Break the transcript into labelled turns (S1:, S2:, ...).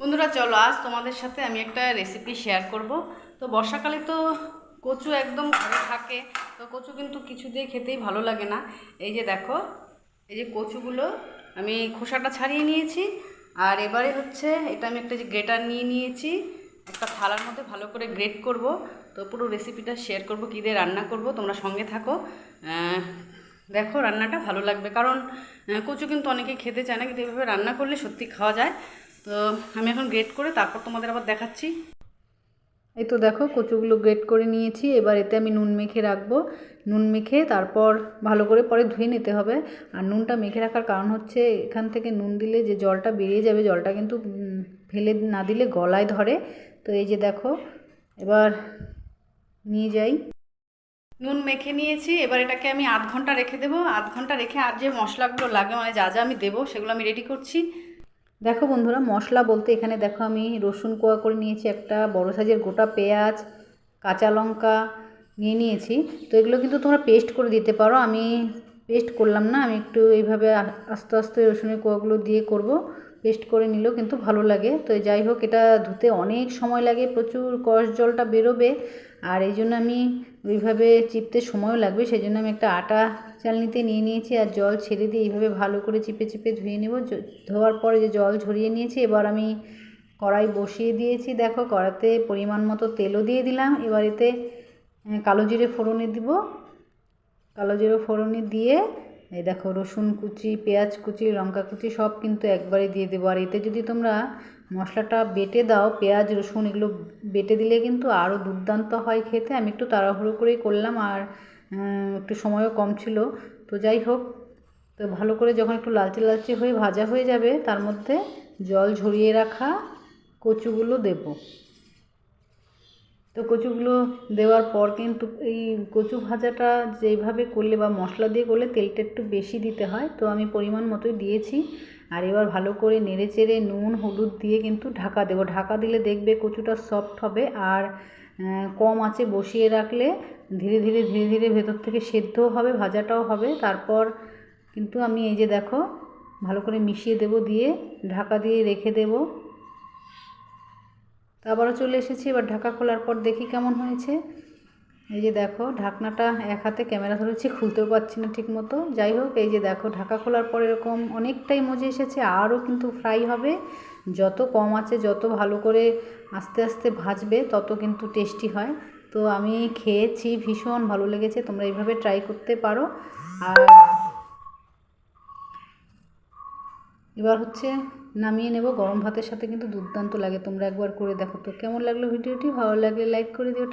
S1: বন্ধুরা, চলো আজ তোমাদের সাথে আমি একটা রেসিপি শেয়ার করব। তো বর্ষাকালে তো কচু একদম ঘরে থাকে, তো কচু কিন্তু কিছু দিয়ে খেতেই ভালো লাগে না। এই যে দেখো, এই যে কচুগুলো আমি খোসাটা ছাড়িয়ে নিয়েছি, আর এবারে হচ্ছে এটা আমি একটা যে গ্রেটার নিয়ে নিয়েছি, একটা থালার মধ্যে ভালো করে গ্রেট করব। তো পুরো রেসিপিটা শেয়ার করব, কী দিয়ে রান্না করব, তোমরা সঙ্গে থাকো। দেখো রান্নাটা ভালো লাগবে, কারণ কচু কিন্তু অনেকেই খেতে চায় না, কিন্তু এভাবে রান্না করলে সত্যি খাওয়া যায়। তো আমি এখন গ্রেট করে তারপর তোমাদের আবার দেখাচ্ছি। এই তো দেখো কচুগুলো গ্রেট করে নিয়েছি এবার এতে আমি নুন মেখে রাখব। নুন মেখে তারপর ভালো করে পরে ধুয়ে নিতে হবে। আর নুনটা মেখে রাখার কারণ হচ্ছে এখান থেকে নুন দিলে যে জলটা বেরিয়ে যাবে জলটা কিন্তু ফেলে না দিলে গলায় ধরে। তো এই যে দেখো এবার নিয়ে যাই। নুন মেখে নিয়েছি এবার এটাকে আমি আধ ঘণ্টা রেখে দেবো। আধ ঘণ্টা রেখে আর যে মশলাগুলো লাগে মানে যা যা আমি দেবো সেগুলো আমি রেডি করছি। দেখো বন্ধুরা, মশলা বলতে এখানে দেখো আমি রসুন কোয়া করে নিয়েছি, একটা বড়ো সাইজের গোটা পেঁয়াজ, কাঁচা লঙ্কা নিয়ে নিয়েছি। তো এগুলো কিন্তু তোমরা পেস্ট করে দিতে পারো। আমি পেস্ট করলাম না, আমি একটু এইভাবে আস্তে আস্তে রসুনের কোয়াগুলো দিয়ে করব। পেস্ট করে নিলেও কিন্তু ভালো লাগে। তো যাই হোক, এটা ধুতে অনেক সময় লাগে, প্রচুর কষ জলটা বেরোবে। আর এই জন্য আমি ওইভাবে চিপতে সময়ও লাগবে সেই জন্য আমি একটা আটা চালনিতে নিয়ে নিয়েছি আর জল ছেড়ে দিয়ে এইভাবে ভালো করে চিপে চিপে ধুয়ে নেব। ধোয়ার পরে যে জল ঝরিয়ে নিয়েছি, এবার আমি কড়াই বসিয়ে দিয়েছি। দেখো কড়াতে পরিমাণ মতো তেলও দিয়ে দিলাম। এবার এতে কালো জিরে ফোড়নে দিব। কালো জিরে ফোড়নে দিয়ে এই দেখো রসুন কুচি, পেঁয়াজ কুচি, লঙ্কা কুচি সব কিন্তু একবারে দিয়ে দেবো। আর এতে যদি তোমরা মশলাটা বেটে দাও, পেঁয়াজ, রসুন এগুলো বেটে দিলে কিন্তু আরও দুর্দান্ত হয় খেতে। আমি একটু তাড়াহুড়ো করেই করলাম আর একটু সময়ও কম ছিল। তো যাই হোক, তো ভালো করে যখন একটু লালচে লালচে হয়ে ভাজা হয়ে যাবে, তার মধ্যে জল ঝরিয়ে রাখা কচুগুলো দেবো। তো কচুগুলো দেওয়ার পর কিন্তু এই কচু ভাজাটা যেইভাবে করলে বা মশলা দিয়ে করলে তেলটা একটু বেশি দিতে হয়, তো আমি পরিমাণ মতোই দিয়েছি। আর এবার ভালো করে নেড়ে চেড়ে নুন, হলুদ দিয়ে কিন্তু ঢাকা দেবো। ঢাকা দিলে দেখবে কচুটা সফট হবে আর কম আঁচে বসিয়ে রাখলে ধীরে ধীরে ধীরে ধীরে ভেতর থেকে সেদ্ধও হবে, ভাজাটাও হবে। তারপর কিন্তু আমি এই যে দেখো, ভালো করে মিশিয়ে দেবো দিয়ে, ঢাকা দিয়ে রেখে দেবো। তো আবারও চলে এসেছি, এবার ঢাকা খোলার পর দেখি কেমন হয়েছে। এই যে দেখো, ঢাকনাটা এক হাতে ক্যামেরা ধরেছি, খুলতেও পারছি না ঠিক মতো যাই হোক, এই যে দেখো, ঢাকা খোলার পর এরকম অনেকটাই মজে এসেছে, আরও কিন্তু ফ্রাই হবে। যত কম আছে, যত ভালো করে আস্তে আস্তে ভাজবে, তত কিন্তু টেস্টি হয়। তো আমি খেয়েছি, ভীষণ ভালো লেগেছে, তোমরা এইভাবে ট্রাই করতে পারো। আর এবার হচ্ছে নামিয়ে নেব। গরম ভাতের সাথে কিন্তু দুর্দান্ত লাগে। তোমরা একবার করে দেখো। তো কেমন লাগল ভিডিওটি? ভালো লাগলে লাইক করে দিও।